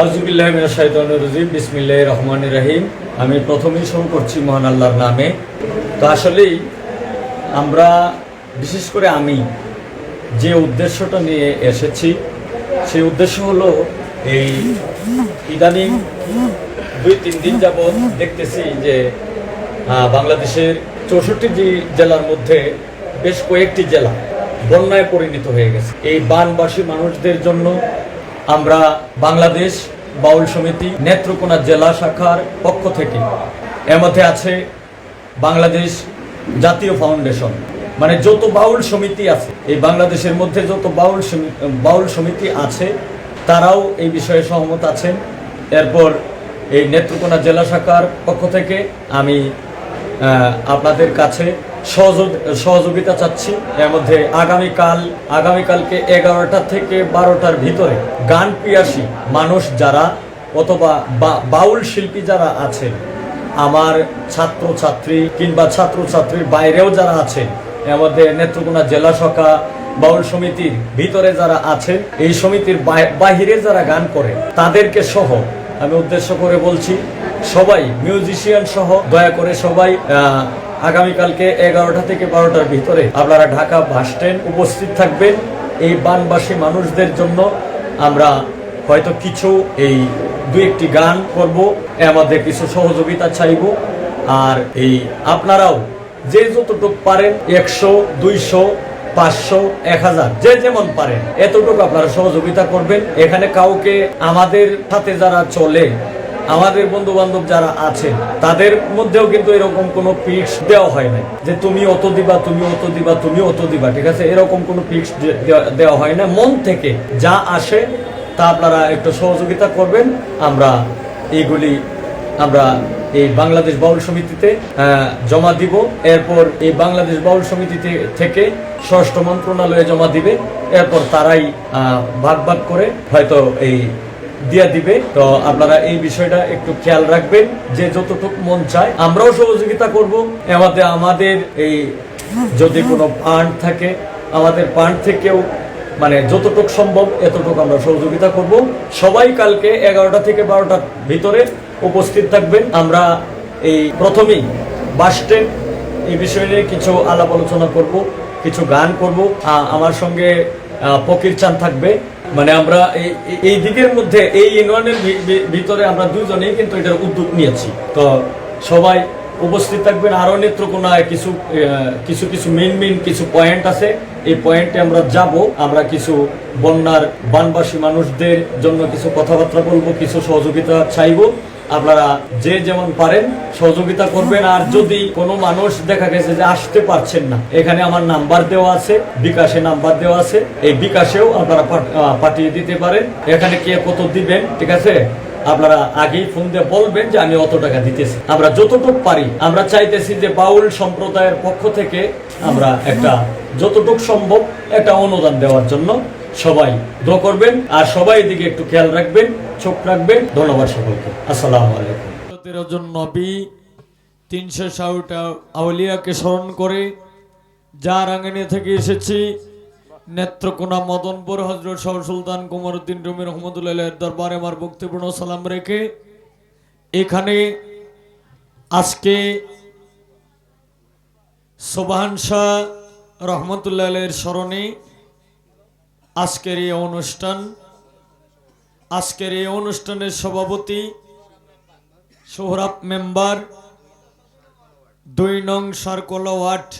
আউজুবিল্লাহিম বিসমিল্লাহ রহমান রহিম। আমি প্রথমেই শুরু করছি মহান আল্লাহর নামে। তো আসলেই আমরা, বিশেষ করে আমি, যে উদ্দেশ্যটা নিয়ে এসেছি, সেই উদ্দেশ্য হলো এই ইদানিং দুই, তিন দিন যাবৎ দেখতেছি যে বাংলাদেশের চৌষট্টি জেলার মধ্যে বেশ কয়েকটি জেলা বন্যায় পরিণত হয়ে গেছে। এই বানবাসী মানুষদের জন্য আমরা বাংলাদেশ বাউল সমিতি নেত্রকোনা জেলা শাখার পক্ষ থেকে এর মধ্যে আছে বাংলাদেশ জাতীয় ফাউন্ডেশন। মানে যত বাউল সমিতি আছে, এই বাংলাদেশের মধ্যে যত বাউল বাউল সমিতি আছে, তারাও এই বিষয়ে সহমত আছেন। এরপর এই নেত্রকোনা জেলা শাখার পক্ষ থেকে আমি আপনাদের কাছে সহযোগিতা চাচ্ছি। এর মধ্যে আগামীকাল, আগামীকালকে এগারোটা থেকে বারোটার ভিতরে গান পিয়াসী মানুষ যারা অথবা বাউল শিল্পী যারা আছেন, আমার ছাত্র ছাত্রী কিংবা ছাত্র ছাত্রীর বাইরেও যারা আছেন, এর মধ্যে নেত্রকোনা জেলা শাখা, বাউল সমিতির ভিতরে যারা আছেন, এই সমিতির বাহিরে যারা গান করে, তাদেরকে সহ আমি উদ্দেশ্য করে বলছি, সবাই মিউজিশিয়ান সহ দয়া করে সবাই আগামীকালকে এগারোটা থেকে বারোটার ভিতরে আপনারা ঢাকা বাস উপস্থিত থাকবেন। এই বানবাসী মানুষদের জন্য আমরা হয়তো কিছু এই দু একটি গান করব আমাদের কিছু সহযোগিতা চাইব। আর এই আপনারাও যে যতটুকু পারেন, একশো, দুইশো, পাঁচশো, এক হাজার, যে যেমন পারেন, এতটুকু আপনারা সহযোগিতা করবেন। এখানে কাউকে আমাদের সাথে যারা চলে আমাদের বন্ধু বান্ধব যারা আছেন তাদের মধ্যেও কিন্তু এরকম কোনো পিক্স দেওয়া হয় না যে তুমি অত দিবা, তুমি অত দিবা, তুমি অত দিবা, ঠিক আছে? এরকম কোনো পিক্স দেওয়া হয় না মন থেকে যা আসে, তা আপনারা একটু সহযোগিতা করবেন। আমরা এইগুলি, আমরা এই বাংলাদেশ বাউল সমিতিতে জমা দিব। এরপর এই বাংলাদেশ বাউল সমিতিতে থেকে ষষ্ঠ মন্ত্রণালয়ে জমা দিবে। এরপর তারাই ভাগ ভাগ করে হয়তো এই দিয়া দিবে। তো আপনারা এই বিষয়টা একটু খেয়াল রাখবেন যে যতটুকু মন চায়, আমরাও সহযোগিতা করব। আমাদের আমাদের এই যদি কোনো ফান্ড থাকে, আমাদের ফান্ড থেকেও মানে যতটুক সম্ভব এতটুকু আমরা সহযোগিতা করব। সবাই কালকে এগারোটা থেকে বারোটার ভিতরে উপস্থিত থাকবেন। আমরা এই প্রথমেই বাস স্ট্যান্ড এই বিষয় নিয়ে কিছু আলাপ আলোচনা করব, কিছু গান করব। আমার সঙ্গে ফকির চান থাকবে। মানে আমরা এই দিকের মধ্যে, এই ইউনিয়নের ভিতরে আমরা দুজনেই কিন্তু এটার উদ্যোগ নিয়েছি। তো সবাই উপস্থিত থাকবেন। আরও নেত্রকোনায় কিছু কিছু কিছু মেইন মেইন কিছু পয়েন্ট আছে। এই পয়েন্টে আমরা যাব। আমরা কিছু বন্যার বানবাসী মানুষদের জন্য কিছু কথাবার্তা বলব, কিছু সহযোগিতা চাইব। আপনারা যে যেমন পারেন সহযোগিতা করবেন, আর যদি কোনো মানুষ দেখা গেছে যে আসতে পারছেন না, এখানে আমার নাম্বার দেওয়া আছে, বিকাশে নাম্বার দেওয়া আছে, এই বিকাশেও আপনারা পাঠিয়ে দিতে পারেন। এখানে কে কত দিবেন, ঠিক আছে? আপনারা আগেই ফোন দিয়ে বলবেন যে আমি অত টাকা দিতেছি। আমরা যতটুকু পারি, আমরা চাইতেছি যে বাউল সম্প্রদায়ের পক্ষ থেকে আমরা একটা যতটুক সম্ভব একটা অনুদান দেওয়ার জন্য। সবাই দোয়া করবেন আর সবাই এদিকে একটু খেয়াল রাখবেন, চোখ রাখবেন। ধন্যবাদ সকলকে। আসসালামু আলাইকুম। তেরো জন নবী তিনশো ষাটটা আউলিয়াকে স্মরণ করে যার আঙ্গনে থেকে এসেছি, নেত্রকোনা মদনপুর, হজরত শাহ সুলতান কুমারুদ্দিন রুমি রহমতুল্লাহ দরবারে আমার বক্তব্য সালাম রেখে এখানে আজকে সোবাহান শাহ রহমতুল্লাহের স্মরণে আজকের এই অনুষ্ঠান, আজকের এই অনুষ্ঠানের সভাপতি, সোহরাব মেম্বার, দুই নং সার্কলা ওয়ার্ড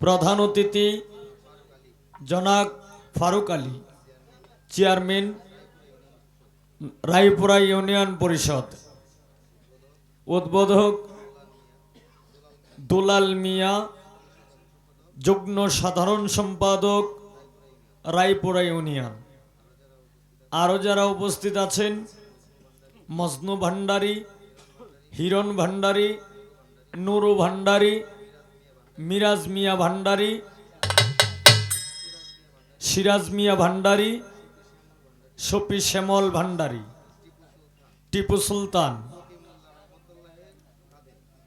প্রধান অতিথি জনাক ফারুক আলী, চেয়ারম্যান রায়পুরা ইউনিয়ন পরিষদ। উদ্বোধক দুলাল মিয়া, যুগ্ম সাধারণ সম্পাদক রায়পুরা ইউনিয়ন। আরও যারা উপস্থিত আছেন, মজনু ভান্ডারী হিরণ ভান্ডারী নুরু ভান্ডারী মিরাজ মিয়া ভান্ডারী সিরাজ মিয়া ভান্ডারী শফি শ্যামল ভান্ডারী টিপু সুলতান,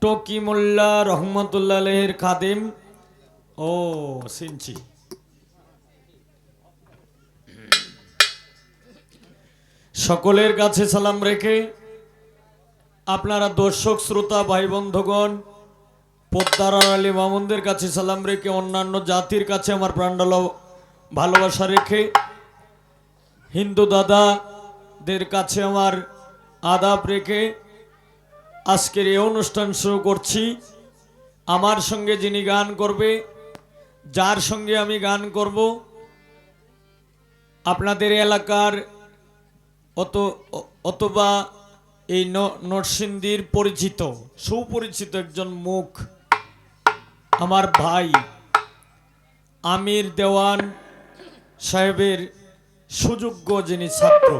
টকি মোল্লা রহমতুল্লাহের খাদিম ও সিনচি। সকলের কাছে সালাম রেখে আপনারা দর্শক, শ্রোতা ভাই বন্ধুগণ পদ্মার আলী মামুনদের কাছে সালাম রেখে, অন্যান্য জাতির কাছে আমার প্রাণডাল ভালোবাসা রেখে, হিন্দু দাদাদের কাছে আমার আদাব রেখে আজকের এই অনুষ্ঠান শুরু করছি। আমার সঙ্গে যিনি গান করবে, যার সঙ্গে আমি গান করব, আপনাদের এলাকার অত অথবা এই নরসিংদীর পরিচিত সুপরিচিত একজন মুখ আমার ভাই আমির দেওয়ান সাহেবের সুযোগ্য যিনি ছাত্র।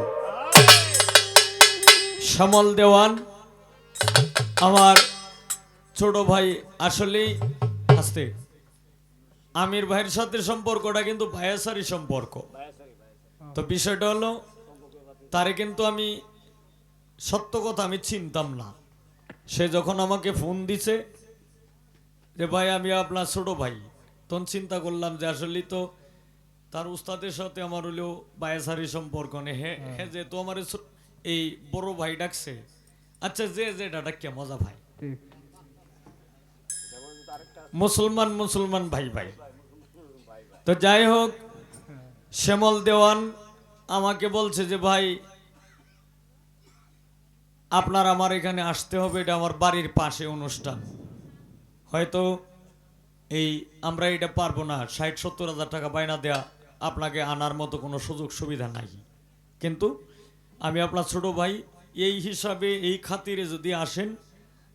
শ্যামল দেওয়ান আমার ছোট ভাই আসলেই আসতে আমির ভাইয়ের সাথে সম্পর্কটা কিন্তু ভাইয়াসারি সম্পর্ক। তো বিষয়টা হলো তারে কিন্তু আমি সত্য কথা আমি চিনতাম না। সে যখন আমাকে ফোন দিছে যে ভাই আমি আপনার ছোট ভাই। তখন চিন্তা করলাম যে আসলে তো তার উস্তাদের সাথে আমার হলেও বায়াসারি সম্পর্ক নেই। হ্যাঁ। হ্যাঁ যেহেতু আমার এই বড় ভাই ডাকছে আচ্ছা যে যেটা ডাকিয়া মজা ভাই। মুসলমান মুসলমান ভাই ভাই। তো যাই হোক শ্যামল দেওয়ান আমাকে বলছে যে, ভাই, আপনার আমার এখানে আসতে হবে, এটা আমার বাড়ির পাশে অনুষ্ঠান। হয়তো এই আমরা এটা পারব না, ষাট, সত্তর হাজার টাকা বায়না দেয়া আপনাকে আনার মতো কোনো সুযোগ সুবিধা নাই। কিন্তু আমি আপনার ছোট ভাই, এই হিসাবে, এই খাতিরে যদি আসেন,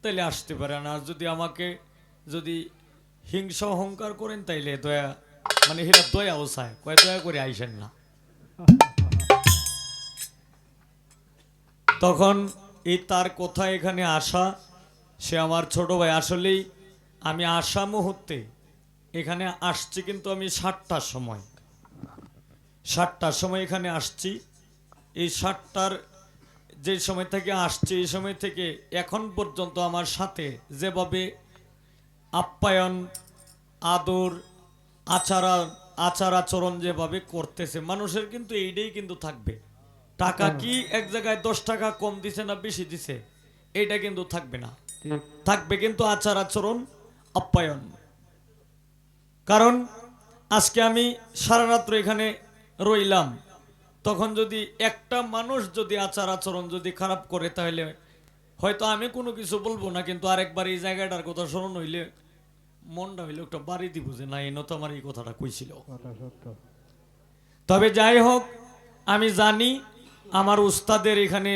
তাহলে আসতে পারেন। আর যদি আমাকে যদি হিংসা অহংকার করেন, তাইলে দয়া মানে হেরা দয়া ওসায় কয় দয়া করে আইসেন না। তখন এই তার কথা এখানে আসা? সে আমার ছোট ভাই। আসলেই আমি আসা মুহূর্তে এখানে আসছি কিন্তু আমি সাতটার সময়। সাতটার সময় এখানে আসছি। এই সাতটার যে সময় থেকে আসছি, এই সময় থেকে এখন পর্যন্ত আমার সাথে যেভাবে আপ্যায়ন, আদর, আচার আচার আচরণ যেভাবে করতেছে, মানুষের কিন্তু এইটাই কিন্তু থাকবে। টাকা কি এক জায়গায় দশ টাকা কম দিছে না বেশি দিছে? এটা কিন্তু থাকবে না। থাকবে কিন্তু আচার আচরণ আপ্যায়ন। কারণ আজকে আমি সারা রাত্র এখানে রইলাম। তখন যদি একটা মানুষ যদি আচার আচরণ যদি খারাপ করে তাহলে হয়তো আমি কোনো কিছু বলব না কিন্তু আরেকবার এই জায়গাটার কথা স্মরণ হইলে মনটা হইলে একটা বাড়ি দিব যে না এনে তো আমার এই কথাটা কইছিল। তবে যাই হোক আমি জানি আমার উস্তাদের এখানে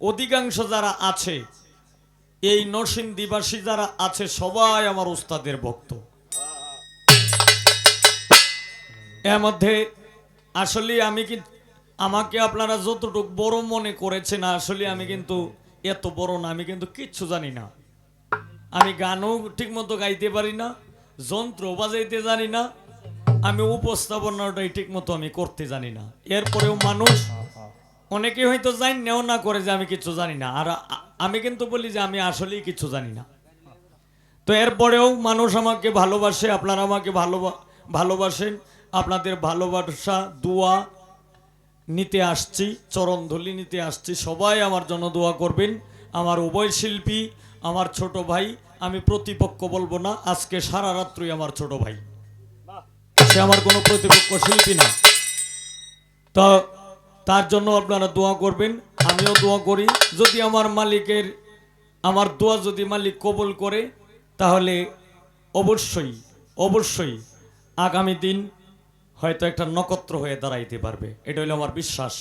অধিকাংশ যারা আছে, এই নরসিংদীবাসী যারা আছে, সবাই আমার উস্তাদের ভক্ত। এর মধ্যে আসলে আমি কি আমাকে আপনারা যতটুকু বড় মনে করেছেন, আসলে আমি কিন্তু এত বড় না, আমি কিন্তু কিচ্ছু জানি না। আমি গানও ঠিক মতো গাইতে পারি না, যন্ত্র বাজাইতে জানি না, আমি উপস্থাপনাটাই ঠিক মতো আমি করতে জানি না। এরপরেও মানুষ অনেকে হয়তো জানি নেও না করে যে আমি কিছু জানি না। আর আমি কিন্তু বলি যে আমি আসলেই কিছু জানি না। তো এরপরেও মানুষ আমাকে ভালোবাসে, আপনারা আমাকে ভালো ভালোবাসেন। আপনাদের ভালোবাসা, দোয়া নিতে আসছি চরণধলি নিতে আসছি। সবাই আমার জন্য দোয়া করবেন। আমার উভয় শিল্পী, আমার ছোট ভাই, আমি প্রতিপক্ষ বলব না, আজকে সারা রাত্রই আমার ছোট ভাই। সে আমার কোনো প্রতিপক্ষ শিল্পী না। তো তার জন্য আপনারা দোয়া করবেন, আমিও দোয়া করি। যদি আমার মালিকের, আমার দোয়া যদি মালিক কবল করে, তাহলে অবশ্যই অবশ্যই আগামী দিন হয়তো একটা নক্ষত্র হয়ে দাঁড়াইতে পারবে। এটা হলো আমার বিশ্বাস।